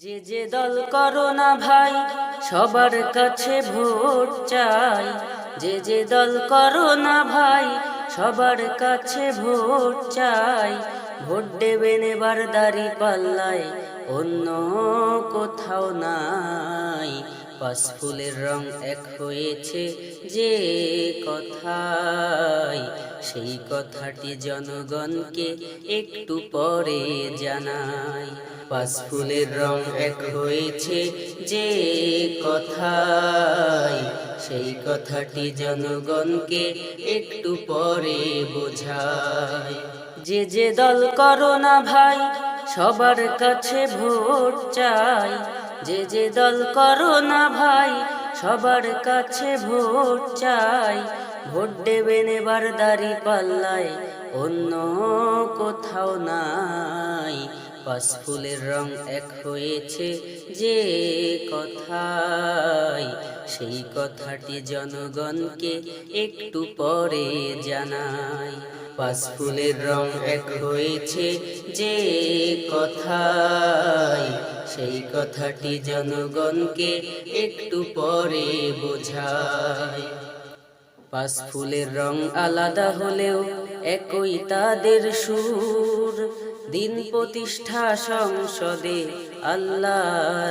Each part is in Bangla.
যে যে দল করো না ভাই, সবার কাছে ভোট চাই। যে যে দল করো না ভাই, সবার কাছে ভোট চাই। ভোট দেবেন এবার দাড়ি পাল্লায় অন্য কোথাও নাই। পাঁচ ফুলের রং এক হয়েছে যে কথাই। সেই কথাটি জনগণকে একটু পরে জানাই। পাশ ফুলের রং এক হয়েছে যে কথাই। সেই কথাটি জনগণকে একটু পরে বোঝায় যে যে দল করো না ভাই, সবার কাছে ভোট চাই। যে যে দল করো না ভাই, সবার কাছে ভোট চাই। ভোট দেবেন এবার দাড়ি পাল্লায়, অন্য কোথাও নাই। পাঁচ ফুলের রং এক হয়েছে যে কথাই, সেই কথাটি জনগণকে একটু পরে জানাই। পাঁচ ফুলের রং এক হয়েছে যে কথাই সেই কথাটি জনগণকে একটু পরে বোঝায়। পাঁচ ফুলের রং আলাদা হলেও একই তাদের সুর। দিন প্রতিষ্ঠা সংসদে আল্লাহ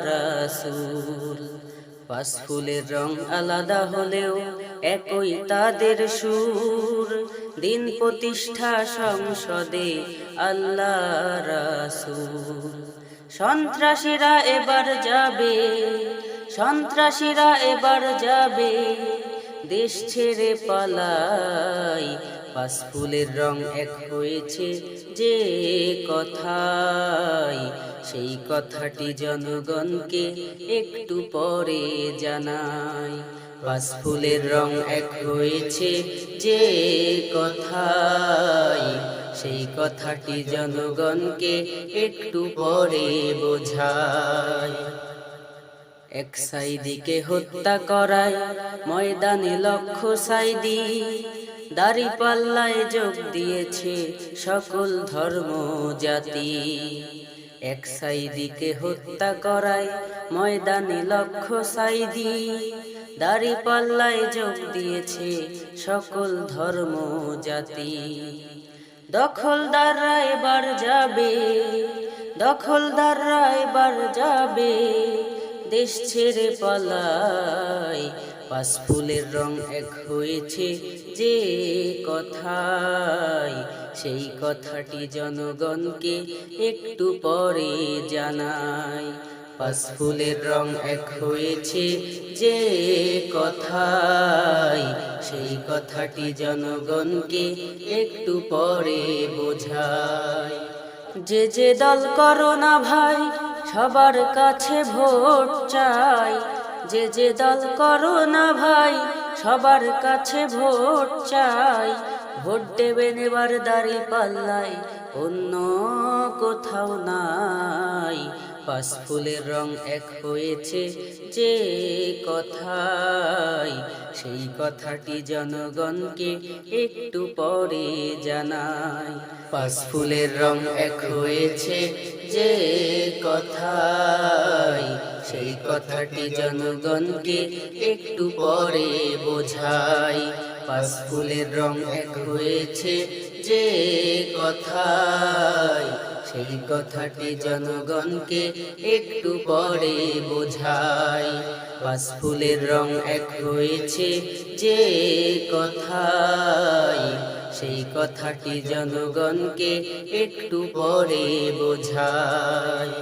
রাসূল। পাঁচ ফুলের রং আলাদা হলেও একই তাদের সুর। দিন প্রতিষ্ঠা সংসদে আল্লাহ রাসূল। সন্ত্রাসীরা এবার যাবে, সন্ত্রাসীরা এবার যাবে। দেশ ছেড়ে পালাই। পাঁচ ফুলের রং এক হয়েছে যে কথাই। সেই কথাটি জনগণকে একটু পরে জানাই। পাঁচ ফুলের রং এক হয়েছে যে কথাই। সেই কথাটি জনগণকে একটু পরে বোঝায় এক সাইদিকে হত্যা করায় ময়দানে লক্ষ্য সাইদি। দাড়ি পাল্লায় যোগ দিয়েছে সকল ধর্ম জাতি। এক সাইদিকে হত্যা করায় ময়দানে লক্ষ্য সাইদি। দাড়ি পাল্লায় যোগ দিয়েছে সকল ধর্ম জাতি। দখলদাররা এবার যাবে, দখলদাররা এবার যাবে। দেশ ছেড়ে পালাই। পাশ ফুলের রং এক হয়েছে যে কথাই। সেই কথাটি জনগণকে একটু পরে জানাই। পাশ ফুলের রং এক হয়েছে যে কথাই। সেই কথাটি জনগণকে একটু পরে বোঝায় যে যে দল করো না ভাই সবার কাছে ভোট চাই। যে যে দল করো না ভাই, সবার কাছে ভোট চাই। ভোট দেবেন এবার দাড়ি পাল্লাই অন্য কোথাও নাই। পাশ ফুলের রং এক হয়েছে যে কথাই। সেই কথাটি জনগণকে একটু পরে জানাই। পাশ ফুলের রং এক হয়েছে যে কথাই, সেই কথাটি জনগণকে একটু পরে বোঝাই। পাঁচ ফুলের রং এক হয়েছে যে কথাই, সেই কথাটি জনগণকে একটু পরে বোঝাই। পাঁচ ফুলের রং এক হয়েছে যে কথাই সেই কথাটি জনগণকে একটু পরে বোঝায়।